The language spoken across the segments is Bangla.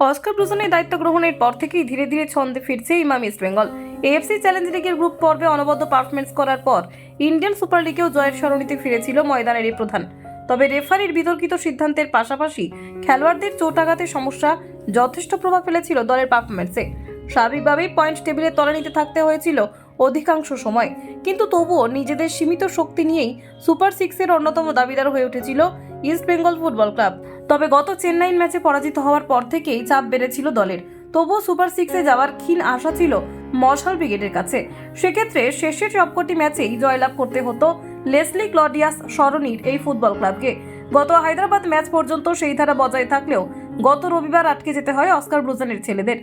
অস্কার ব্রুজনের দায়িত্ব গ্রহণের পর থেকেই ধীরে ধীরে ছন্দে ফিরছে Emami east Bengal. AFC challenge লিগের গ্রুপ পর্বে অনবদ্য পারফরমেন্স করার পর ইন্ডিয়ান সুপার লিগেও জয়ের সরণিতে ফিরেছিল ময়দানের এই প্রধান। তবে রেফারির বিতর্কিত সিদ্ধান্তের পাশাপাশি খেলোয়াড়দের চোটাঘাতের সমস্যা যথেষ্ট প্রভাব ফেলেছিল দলের পারফরমেন্সে স্বাভাবিকভাবেই পয়েন্ট টেবিলে তলানিতে থাকতে হয়েছিল অধিকাংশ সময়। কিন্তু তবুও নিজেদের সীমিত শক্তি নিয়েই সুপার সিক্সের অন্যতম দাবিদার হয়ে উঠেছিল ইস্ট বেঙ্গল ফুটবল ক্লাব। তবে গত চেন্নাইন ম্যাচে পরাজিত হওয়ার পর থেকেই চাপ বেড়েছিল দলের। তবুও সুপার সিক্সে যাওয়ার ক্ষীণ আশা ছিল মশাল ব্রিগেডের কাছে। সেক্ষেত্রে শেষের সবকটি ম্যাচেই জয়লাভ করতে হতো লেসলি ক্লডিয়াস সরণির এই ফুটবল ক্লাবকে। গত হায়দ্রাবাদ ম্যাচ পর্যন্ত সেই ধারা বজায় থাকলেও গত রবিবার আটকে যেতে হয় অস্কার ব্রুজেনের ছেলেদের।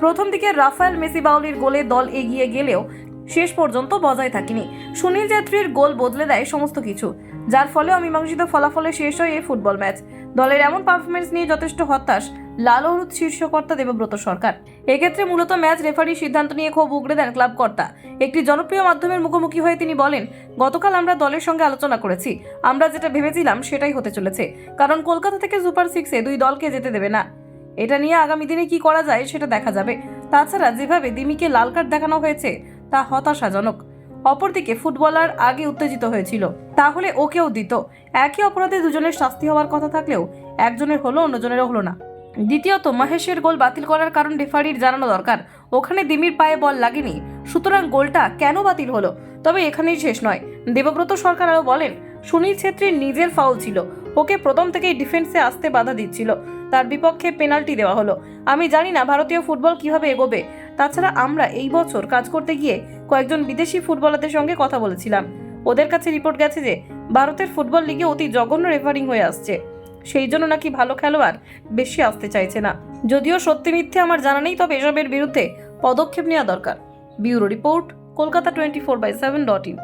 প্রথম দিকে রাফায়েল মেসি বাউলির গোলে দল এগিয়ে গেলেও শেষ পর্যন্ত বজায় থাকেনি। সুনীল ছেত্রীর গোল বদলে দেয় সমস্ত কিছু। যার ফলে অমীমাংসিত ফলাফলে শেষ হয় এই ফুটবল ম্যাচ। দলের এমন পারফরমেন্স নিয়ে যথেষ্ট হতাশ লাল হলুদ শীর্ষকর্তা দেবব্রত সরকার। এক্ষেত্রে মূলত ম্যাচ রেফারির সিদ্ধান্ত নিয়ে ক্ষোভ উগড়ে দেন ক্লাব কর্তা। একটি জনপ্রিয় মাধ্যমের মুখোমুখি হয়ে তিনি বলেন, গতকাল আমরা দলের সঙ্গে আলোচনা করেছি। আমরা যেটা ভেবেছিলাম সেটাই হতে চলেছে। কারণ কলকাতা থেকে সুপার সিক্সে দুই দলকে যেতে দেবে না। এটা নিয়ে আগামী দিনে কি করা যায় সেটা দেখা যাবে। তাছাড়া যেভাবে দিমিকে লাল কার্ড দেখানো হয়েছে, তা হতাশাজনক। অপরদিকে ফুটবলার আগে উত্তেজিত হয়েছিল। তাহলে ওকেও দিত। একই অপরাধে দুজনের শাস্তি হওয়ার কথা থাকলেও একজনের হলো, অন্যজনেরও হলো না। দ্বিতীয়ত, মহেশের গোল বাতিল করার কারণ রেফারির জানানো দরকার। ওখানে দিমির পায়ে বল লাগেনি। সুতরাং গোলটা কেন বাতিল হলো? তবে এখানেই শেষ নয়। দেবব্রত সরকার আরও বলেন, সুনীল ছেত্রীর নিজের ফাউল ছিল। ওকে প্রথম থেকেই ডিফেন্সে আসতে বাধা দিচ্ছিল। তার বিপক্ষে পেনাল্টি দেওয়া হলো। আমি জানি না ভারতীয় ফুটবল কীভাবে এগোবে। তাছাড়া আমরা এই বছর কাজ করতে গিয়ে কয়েকজন বিদেশি ফুটবলারদের সঙ্গে কথা বলেছিলাম। ওদের কাছে রিপোর্ট গেছে যে, ভারতের ফুটবল লিগে অতি জঘন্য রেফারিং হয়ে আসছে। সেই জন্য নাকি ভালো খেলোয়াড় বেশি আসতে চাইছে না। যদিও সত্যি মিথ্যে আমার জানা নেই, তবে এসবের বিরুদ্ধে পদক্ষেপ নেওয়া দরকার। Bureau report, Kolkata twenty four by seven dot in.